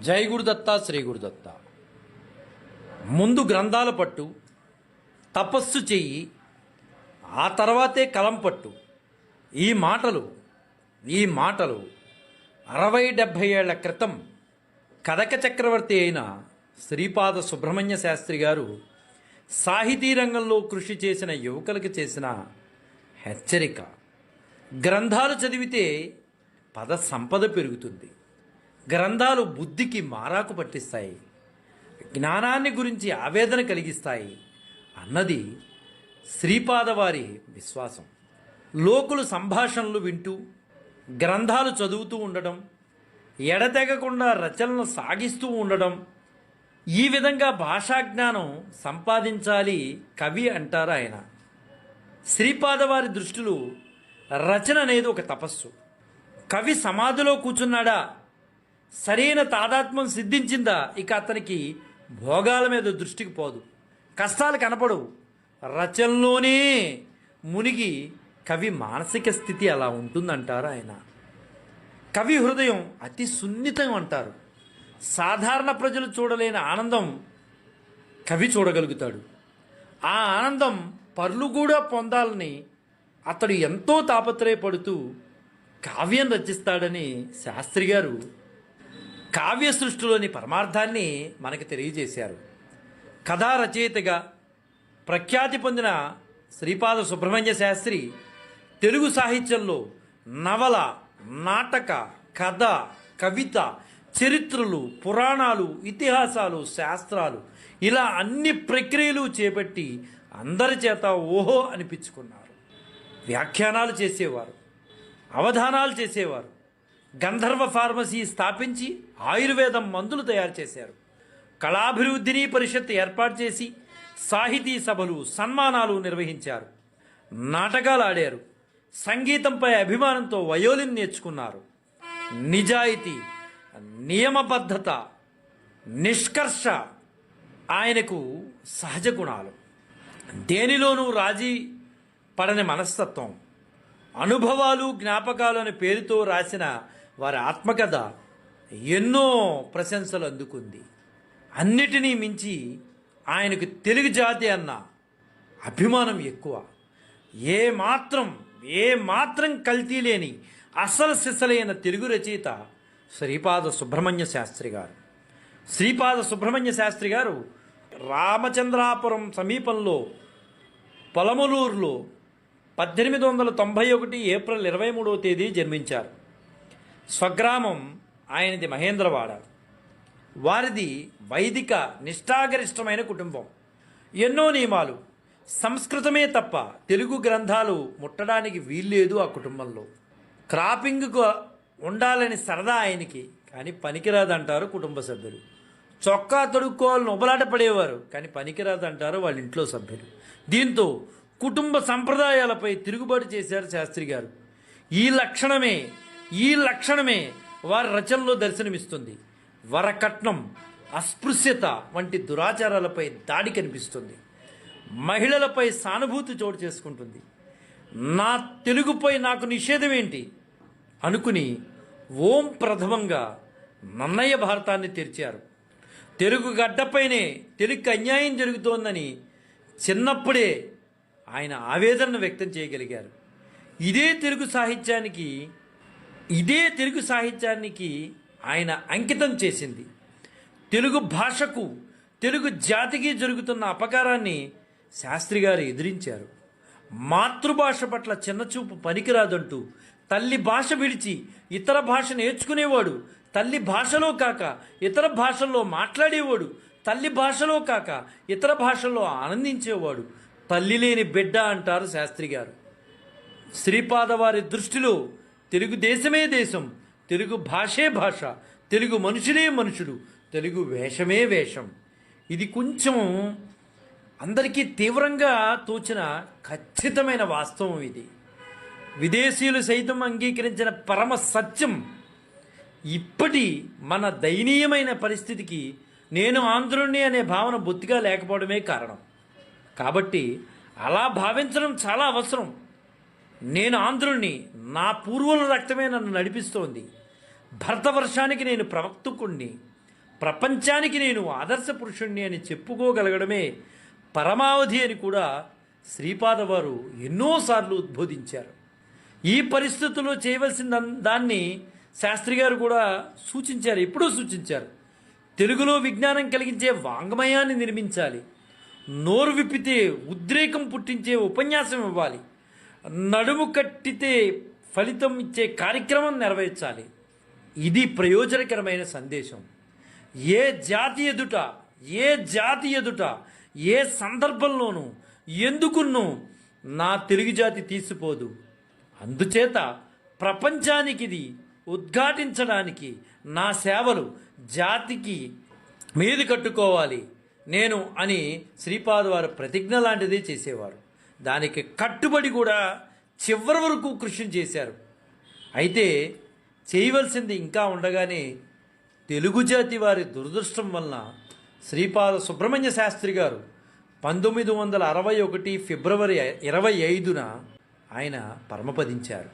జై గురుదత్త శ్రీ గురుదత్త. ముందు గ్రంథాల పట్టు తపస్సు చెయ్యి ఆ తర్వాతే కలం పట్టు. ఈ మాటలు ఈ మాటలు అరవై డెబ్భై ఏళ్ళ క్రితం కథక చక్రవర్తి అయిన శ్రీపాద సుబ్రహ్మణ్య శాస్త్రి గారు సాహితీ రంగంలో కృషి చేసిన యువకులకు చేసిన హెచ్చరిక. గ్రంథాలు చదివితే పద సంపద పెరుగుతుంది. గ్రంథాలు బుద్ధికి మారాకు పట్టిస్తాయి. జ్ఞానాన్ని గురించి ఆవేదన కలిగిస్తాయి. అన్నది శ్రీపాదవారి విశ్వాసం. లోకులు సంభాషణలు వింటూ గ్రంథాలు చదువుతూ ఉండడం ఎడతెగకుండా రచనలు సాగిస్తూ ఉండడం ఈ విధంగా భాషాజ్ఞానం సంపాదించాలి కవి అంటారు ఆయన. శ్రీపాదవారి దృష్టిలో రచన అనేది ఒక తపస్సు. కవి సమాధిలో కూర్చున్నాడా? సరైన తాదాత్మ్యం సిద్ధించిందా? ఇక అతనికి భోగాల మీద దృష్టికి పోదు. కష్టాలు కనపడవు. రచనలోనే మునిగి కవి మానసిక స్థితి అలా ఉంటుందంటారు ఆయన. కవి హృదయం అతి సున్నితం అంటారు. సాధారణ ప్రజలు చూడలేని ఆనందం కవి చూడగలుగుతాడు. ఆ ఆనందం పర్లు కూడా పొందాలని అతడు ఎంతో తాపత్రయపడుతూ కావ్యం రచిస్తాడని శాస్త్రి గారు కావ్య సృష్టిలోని పరమార్థాన్ని మనకు తెలియజేశారు. కథా రచయితగా ప్రఖ్యాతి పొందిన శ్రీపాద సుబ్రహ్మణ్య శాస్త్రి తెలుగు సాహిత్యంలో నవల నాటక కథ కవిత చరిత్రలు పురాణాలు ఇతిహాసాలు శాస్త్రాలు ఇలా అన్ని ప్రక్రియలు చేపట్టి అందరి చేత ఓహో అనిపించుకున్నారు. వ్యాఖ్యానాలు చేసేవారు అవధానాలు చేసేవారు గంధర్వ ఫార్మసీ స్థాపించి ఆయుర్వేదం మందులు తయారు చేశారు. కళాభివృద్ధిని పరిషత్ ఏర్పాటు చేసి సాహితీ సభలు సన్మానాలు నిర్వహించారు. నాటకాలు ఆడారు. సంగీతంపై అభిమానంతో వయోలిన్ నేర్చుకున్నారు. నిజాయితీ నియమబద్ధత నిష్కర్ష ఆయనకు సహజ గుణాలు. దేనిలోనూ రాజీ పడని మనస్తత్వం. అనుభవాలు జ్ఞాపకాలు అనే పేరుతో రాసిన వారి ఆత్మకథ ఎన్నో ప్రశంసలు అందుకుంది. అన్నిటినీ మించి ఆయనకు తెలుగు జాతి అన్న అభిమానం ఎక్కువ. ఏ మాత్రం ఏ మాత్రం కల్తీ లేని అసలు సిసలైన తెలుగు రచయిత శ్రీపాద సుబ్రహ్మణ్య శాస్త్రి గారు. శ్రీపాద సుబ్రహ్మణ్య శాస్త్రి గారు రామచంద్రాపురం సమీపంలో పొలమలూరులో పద్దెనిమిది వందల తొంభై ఒకటి ఏప్రిల్ ఇరవై మూడవ తేదీ జన్మించారు. స్వగ్రామం ఆయనది మహేంద్రవాడ. వారిది వైదిక నిష్ఠాగరిష్టమైన కుటుంబం. ఎన్నో నియమాలు. సంస్కృతమే తప్ప తెలుగు గ్రంథాలు ముట్టడానికి వీల్లేదు ఆ కుటుంబంలో. క్రాపింగ్కు ఉండాలని సరదా ఆయనకి కానీ పనికిరాదంటారు కుటుంబ సభ్యులు. చొక్కా తొడుక్కోవాలని ఉబలాట పడేవారు కానీ పనికిరాదంటారు వాళ్ళ ఇంట్లో సభ్యులు. దీంతో కుటుంబ సంప్రదాయాలపై తిరుగుబాటు చేశారు శాస్త్రి గారు. ఈ లక్షణమే ఈ లక్షణమే వారి రచనలో దర్శనమిస్తుంది. వరకట్నం అస్పృశ్యత వంటి దురాచారాలపై దాడి కనిపిస్తుంది. మహిళలపై సానుభూతి చోటు చేసుకుంటుంది. నా తెలుగుపై నాకు నిషేధం ఏంటి? అనుకుని ఓం ప్రథమంగా నన్నయ్య భారతాన్ని తెరిచారు. తెలుగు గడ్డపైనే తెలుగుకి అన్యాయం జరుగుతోందని చిన్నప్పుడే ఆయన ఆవేదనను వ్యక్తం చేయగలిగారు. ఇదే తెలుగు సాహిత్యానికి ఇదే తెలుగు సాహిత్యానికి ఆయన అంకితం చేసింది. తెలుగు భాషకు తెలుగు జాతికి జరుగుతున్న అపకారాన్ని శాస్త్రి గారు ఎదిరించారు. మాతృభాష పట్ల చిన్నచూపు పనికిరాదంటూ తల్లి భాష విడిచి ఇతర భాష నేర్చుకునేవాడు తల్లి భాషలో కాక ఇతర భాషల్లో మాట్లాడేవాడు తల్లి భాషలో కాక ఇతర భాషల్లో ఆనందించేవాడు తల్లి లేని బిడ్డ అంటారు శాస్త్రి గారు. శ్రీపాద వారి దృష్టిలో తెలుగు దేశమే దేశం తెలుగు భాషే భాష తెలుగు మనుషులే మనుషులు తెలుగు వేషమే వేషం. ఇది కొంచెం అందరికీ తీవ్రంగా తోచిన ఖచ్చితమైన వాస్తవం ఇది. విదేశీయులు సైతం అంగీకరించిన పరమ సత్యం ఇప్పటి మన దయనీయమైన పరిస్థితికి నేను ఆంధ్రుణ్ణి అనే భావన బొత్తిగా లేకపోవడమే కారణం. కాబట్టి అలా భావించడం చాలా అవసరం. నేను ఆంధ్రుణ్ణి నా పూర్వుల రక్తమే నన్ను నడిపిస్తోంది. భరతవర్షానికి నేను ప్రవక్తకుణ్ణి ప్రపంచానికి నేను ఆదర్శ పురుషుణ్ణి అని చెప్పుకోగలగడమే పరమావధి అని కూడా శ్రీపాద వారు ఎన్నోసార్లు ఉద్బోధించారు. ఈ పరిస్థితుల్లో చేయవలసిన దాన్ని శాస్త్రి గారు కూడా సూచించారు ఎప్పుడూ సూచించారు. తెలుగులో విజ్ఞానం కలిగించే వాంగ్మయాన్ని నిర్మించాలి. నోరు విప్పితే ఉద్రేకం పుట్టించే ఉపన్యాసం ఇవ్వాలి. నడుము కట్టితే ఫలితం ఇచ్చే కార్యక్రమం నెరవేర్చాలి. ఇది ప్రయోజనకరమైన సందేశం. ఏ జాతి ఎదుట ఏ జాతి ఎదుట ఏ సందర్భంలోనూ ఎందుకున్నూ నా తెలుగు జాతి తీసిపోదు. అందుచేత ప్రపంచానికి ఇది ఉద్ఘాటించడానికి నా సేవలు జాతికి మీది కట్టుకోవాలి. నేను అని శ్రీపాద్ వారు ప్రతిజ్ఞ లాంటిదే చేసేవారు. దానికి కట్టుబడి కూడా చివరి వరకు కృషి చేశారు. అయితే చేయవలసింది ఇంకా ఉండగానే తెలుగు జాతి వారి దురదృష్టం వలన శ్రీపాద సుబ్రహ్మణ్య శాస్త్రి గారు పంతొమ్మిది వందల అరవై ఒకటి ఫిబ్రవరి ఇరవై ఐదున ఆయన పరమపదించారు.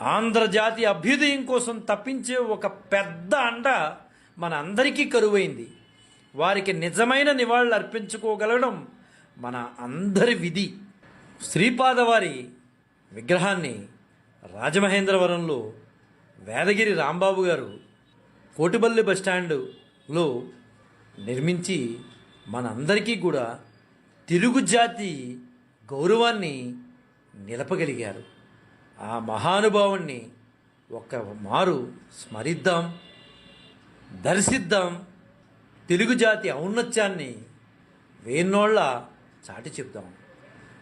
ఆంధ్రజాతి అభ్యుదయం కోసం తప్పించే ఒక పెద్ద అండ మన అందరికీ కరువైంది. వారికి నిజమైన నివాళులు అర్పించుకోగలగడం మన అందరి విధి. శ్రీపాదవారి విగ్రహాన్ని రాజమహేంద్రవరంలో వేదగిరి రాంబాబు గారు కోటిపల్లి బస్టాండులో నిర్మించి మనందరికీ కూడా తెలుగు జాతి గౌరవాన్ని నిలపగలిగారు. ఆ మహానుభావుణ్ణి ఒక్క మారు స్మరిద్దాం దర్శిద్దాం తెలుగు జాతి ఔన్నత్యాన్ని వేన్నోళ్ళ చాటి చెప్దాం